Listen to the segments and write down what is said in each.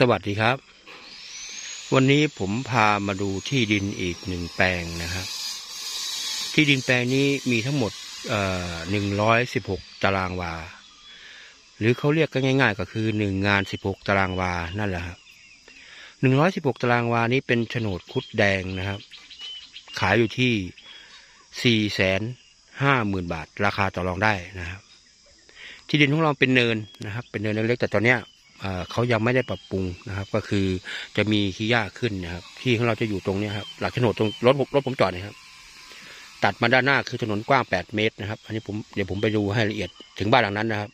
สวัสดีครับ วันนี้ผมพามาดูที่ดินอีกหนึ่งแปลงนะครับ ที่ดินแปลงนี้มีทั้งหมดหนึ่งร้อยสิบหกตารางวา หรือเขาเรียกกันง่าย ๆ ก็คือหนึ่งงานสิบหกตารางวานั่นแหละครับหนึ่งร้อยสิบหกตารางวานี้เป็นโฉนดคุดแดงนะครับ ขายอยู่ที่สี่แสนห้าหมื่นบาท ราคาต่อรองได้นะครับ ที่ดินของเราเป็นเนินนะครับ เป็นเนินเล็กๆแต่ตอนเนี้ย เขายังไม่ได้ปรับปรุงนะครับ ก็คือจะมีขี้หญ้าขึ้นนะครับที่ของเราจะอยู่ตรงนี้ครับหลักโฉนดตรงรถผมรถผมจอดนะครับ ตัดมาด้านหน้าคือถนนกว้าง 8 เมตรนะครับ อันนี้ผมเดี๋ยวผมไปดูให้ละเอียดถึงบ้านหลังนั้นนะครับ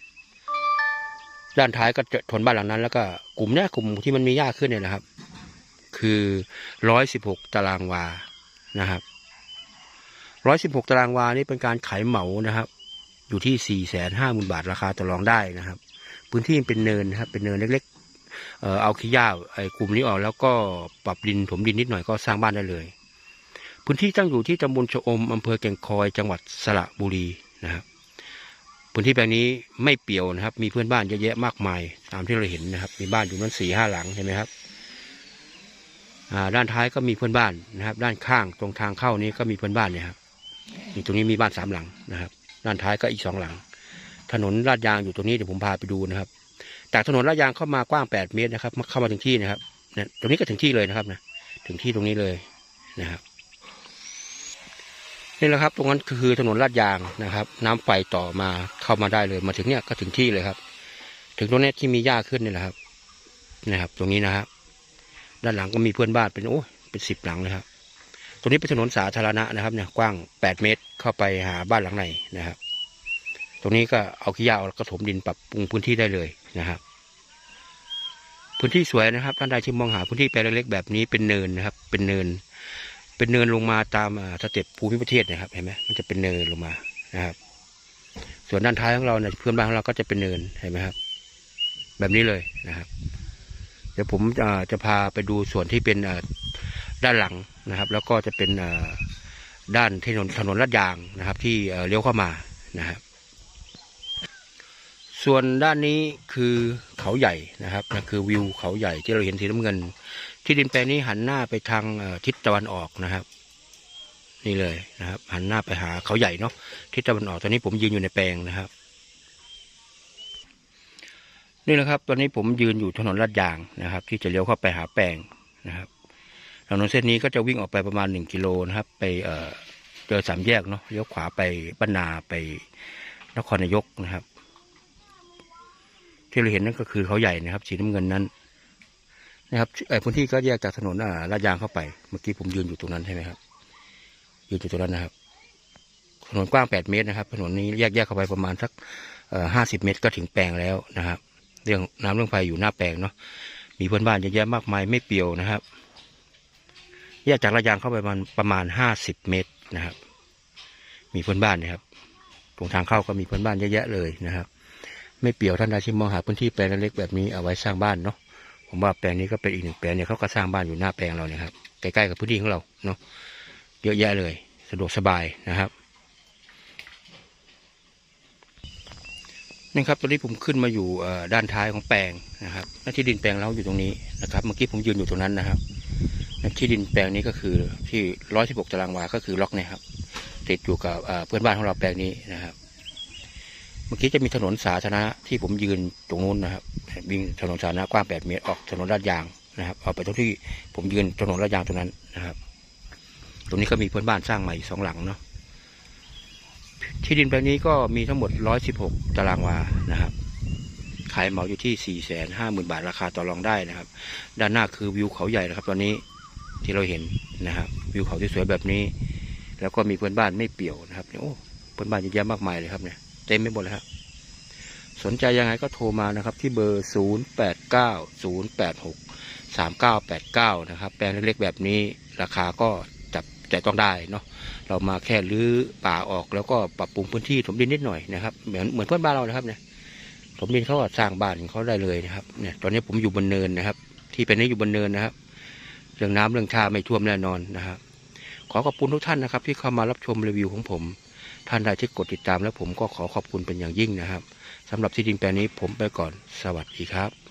ด้านท้ายก็จะทนบ้านหลังนั้น แล้วก็กลุ่มเนี้ยกลุ่มที่มันมีหญ้าขึ้นเนี่ยนะครับ คือร้อยสิบหกตารางวานะครับร้อยสิบหกตารางวานี่เป็นการขายเหมานะครับ อยู่ที่สี่แสนห้าหมื่นบาทราคาต่อรองได้นะครับ พื้นที่เป็นเนินนะครับเป็นเนินเล็กๆ เอ่อเอาขี้หญ้าไอ้กลุ่มนี้ออกแล้วก็ปรับดินถมดินนิดหน่อยก็สร้างบ้านได้เลย พื้นที่ตั้งอยู่ที่ตำบลชะอมอำเภอแก่งคอยจังหวัดสระบุรีนะครับ พื้นที่แปลงนี้ไม่เปี่ยวนะครับ มีเพื่อนบ้านเยอะแยะมากมาย ตามที่เราเห็นนะครับ มีบ้านอยู่นั้นสี่ห้าหลังเห็นไหมครับด้านท้ายก็มีเพื่อนบ้านนะครับ ด้านข้างตรงทางเข้านี้ก็มีเพื่อนบ้านเนี่ยครับตรงนี้มีบ้านสามหลังนะครับ ด้านท้ายก็อีกสองหลัง ถนนลาดยางอยู่ตรงนี้เดี๋ยวผมพาไปดูนะครับจากถนนลาดยางเข้ามากว้างแปดเมตรนะครับเข้ามาถึงที่นะครับเนี่ยตรงนี้ก็ถึงที่เลยนะครับนะถึงที่ตรงนี้เลยนะครับนี่แหละครับ ตรงนั้นคือถนนลาดยางนะครับ น้ำไฟต่อมาเข้ามาได้เลย มาถึงเนี่ยก็ถึงที่เลยครับ ถึงตรงนี้ที่มีหญ้าขึ้นนี่แหละครับ นะครับ ตรงนี้นะครับ ด้านหลังก็มีเพื่อนบ้านเป็นโอ้เป็นสิบหลังเลยครับ ตรงนี้เป็นถนนสาธารณะนะครับ เนี่ยกว้างแปดเมตรเข้าไปหาบ้านหลังในนะครับ ตรงนี้ก็เอาขี้ยาเอากระถมดินปรับปรุงพื้นที่ได้เลยนะครับ พื้นที่สวยนะครับท่านใดที่มองหาพื้นที่แปลงเล็กๆแบบนี้เป็นเนินนะครับ เป็นเนิน เป็นเนินลงมาตามสเต็ปภูมิประเทศนะครับเห็นไหมมันจะเป็นเนินลงมานะครับ ส่วนด้านท้ายของเราเนี่ยเพื่อนบ้านของเราก็จะเป็นเนินเห็นไหมครับ แบบนี้เลยนะครับ เดี๋ยวผมจะพาไปดูส่วนที่เป็นด้านหลังนะครับ แล้วก็จะเป็นด้านถนนถนนลาดยางนะครับ ที่เลี้ยวเข้ามานะครับ ส่วนด้านนี้คือเขาใหญ่นะครับนั่นคือวิวเขาใหญ่ที่เราเห็นสีน้ำเงิน ที่ดินแปลงนี้หันหน้าไปทางทิศตะวันออกนะครับ นี่เลยนะครับ หันหน้าไปหาเขาใหญ่เนาะทิศตะวันออกตอนนี้ผมยืนอยู่ในแปลงนะครับ นี่แหละครับ ตอนนี้ผมยืนอยู่ถนนลาดยางนะครับ ที่จะเลี้ยวเข้าไปหาแปลงนะครับถนนเส้นนี้ก็จะวิ่งออกไปประมาณหนึ่งกิโลนะครับ ไปเอ่อเจอสามแยกเนาะเลี้ยวขวาไปบ้านนาไปนครนายกนะครับ ที่เราเห็นนั่นก็คือเขาใหญ่นะครับ สีน้ำเงินนั้น นะครับไอ้พื้นที่ก็แยกจากถนนอ่าลาดยางเข้าไป เมื่อกี้ผมยืนอยู่ตรงนั้นใช่ไหมครับยืนอยู่ตรงนั้นนะครับ ถนนกว้างแปดเมตรนะครับ ถนนนี้แยกแยกเข้าไปประมาณสักห้าสิบเมตรก็ถึงแปลงแล้วนะครับ เรื่องน้ำเรื่องไฟอยู่หน้าแปลงเนาะมีเพื่อนบ้านเยอะแยะมากมายไม่เปี่ยวนะครับ แยกจากระยางเข้าไปประมาณประมาณห้าสิบเมตรนะครับ มีเพื่อนบ้านนะครับ ตรงทางเข้าก็มีเพื่อนบ้านเยอะแยะเลยนะครับ ไม่เปี่ยวท่านใดที่มองหาพื้นที่แปลงเล็กๆแบบนี้เอาไว้สร้างบ้านเนาะผมว่าแปลงนี้ก็เป็นอีกหนึ่งแปลงเนี่ยเขาก็สร้างบ้านอยู่หน้าแปลงเราเนี่ยครับใกล้ๆกับพื้นที่ของเราเนาะเยอะแยะเลย สะดวกสบายนะครับนี่ครับตอนนี้ผมขึ้นมาอยู่ด้านท้ายของแปลงนะครับหน้าที่ดินแปลงเราอยู่ตรงนี้นะครับ เมื่อกี้ผมยืนอยู่ตรงนั้นนะครับหน้าที่ดินแปลงนี้ก็คือที่ร้อยสิบหกตารางวาก็คือล็อกเนี่ยครับติดอยู่กับเพื่อนบ้านของเราแปลงนี้นะครับ มื่อกี้จะมีถนนสาธารณะที่ผมยืนตรงนู้นนะครับวิ่งถนนสาธารณะกว้างแปดเมตรออกถนนลาดยางนะครับเอาไปตรงที่ผมยืนถนนลาดยางตรงนั้นนะครับ ตรงนี้ก็มีเพื่อนบ้านสร้างใหม่สองหลังเนาะที่ดินแปลงนี้ก็มีทั้งหมด 116 ตารางวานะครับขายเหมาอยู่ที่ 450,000 บาทราคาต่อรองได้นะครับ ด้านหน้าคือวิวเขาใหญ่นะครับ ตอนนี้ที่เราเห็นนะครับ วิวเขาที่สวยแบบนี้ แล้วก็มีเพื่อนบ้านไม่เปี่ยวนะครับโอ้เพื่อนบ้านเยอะแยะมากมายเลยครับเนี่ย เต็มไม่หมดเลยครับสนใจยังไงก็โทรมานะครับ ที่เบอร์ 0890863989 นะครับ แปลงเล็กๆแบบนี้ราคาก็จับใจต้องได้เนาะเรามาแค่รื้อป่าออกแล้วก็ปรับปรุงพื้นที่ถมดินนิดหน่อยนะครับ เหมือนเหมือนเพื่อนบ้านเรานะครับเนี่ยถมดินเขาก็สร้างบ้านเขาได้เลยนะครับเนี่ยตอนนี้ผมอยู่บนเนินนะครับ ที่เป็นนี้อยู่บนเนินนะครับ เรื่องน้ำเรื่องชาไม่ท่วมแน่นอนนะครับ ขอขอบคุณทุกท่านนะครับ ที่เข้ามารับชมรีวิวของผม ท่านใดที่กดติดตามแล้วผมก็ขอขอบคุณเป็นอย่างยิ่งนะครับสำหรับที่ดินแปลงนี้ผมไปก่อนสวัสดีครับ